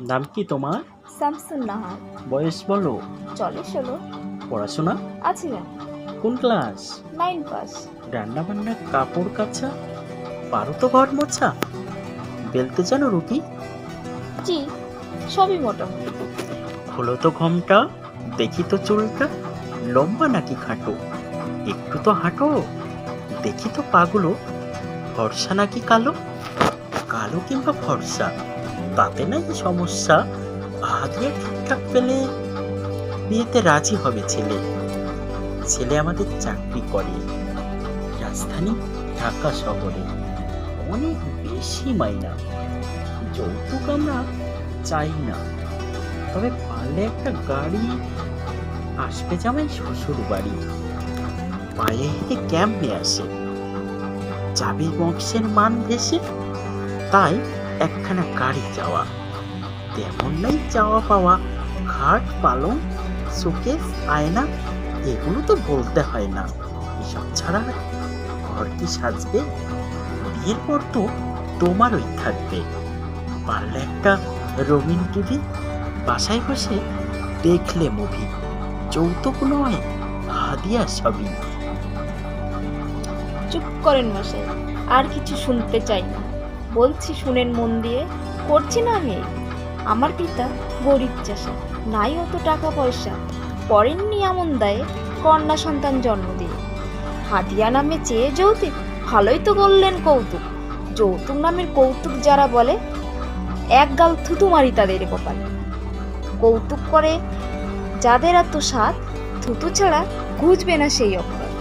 নাম কি তোমার? শামসুন নাহার। বয়স বলো। চলে ষোলো পড়াশোনা? আছি না কোন ক্লাস? Nine pass. রান্না বান্না কাপড় কাচা? পারো তো ঘর মোছা? বেলতে জানো রুটি? জি সবই মোটামুটি খোলো তো ঘমটা দেখি তো চুলটা। লম্বা নাকি খাটো? একটু তো হাঁটো। দেখি তো পাগুলো। ফর্সা নাকি কালো? কালো কিংবা ফর্সা? তাতে নাই সমস্যা। দিয়ে ঠিকঠাক পেলে বিয়েতে রাজি হবে ছেলে। ছেলে আমাদের চাকরি করে। রাজধানী ঢাকা শহরে। অনেক বেশি মাইনা। যৌতুক আমরা চাই না। তবে পারলে একটা গাড়ি আসবে জামাই শ্বশুর বাড়ি পায়ে হেঁটে ক্যাম্পে আসে। যাবে বংশের মান ভেসে। তাই একখানা গাড়ি যাওয়া। তেমন নাই চাওয়া পাওয়া, খাট, পালং, শোকেস, আয়না, এগুলো তো বলতে হয় না। এসব ছাড়া ঘর কি সাজবে? বিয়ের পর তো তোমারই থাকবে। পারলে একটা রঙিন টিভি, বাসায় বসে দেখলে মুভি যৌতুক নয়, হাদিয়া সবই চুপ করেন মশাই, আর কিছু শুনতে চাই না। বলছি শুনেন মন দিয়ে। করছি না আমি। আমার পিতা গরিব চাষা, নাই অত টাকা পয়সা। পড়েননি এমন দায়ে কন্যা সন্তান জন্ম দিয়ে। হাদিয়া নামে চেয়ে যৌতুক, ভালোই তো বললেন কৌতুক। যৌতুক নামের কৌতুক যারা বলে, এক গাল থুতু মারি তাদের কপালে। কৌতুক করে যাদের এত স্বাদ, থুতু ছাড়া ঘুচবে না সেই অক্ষর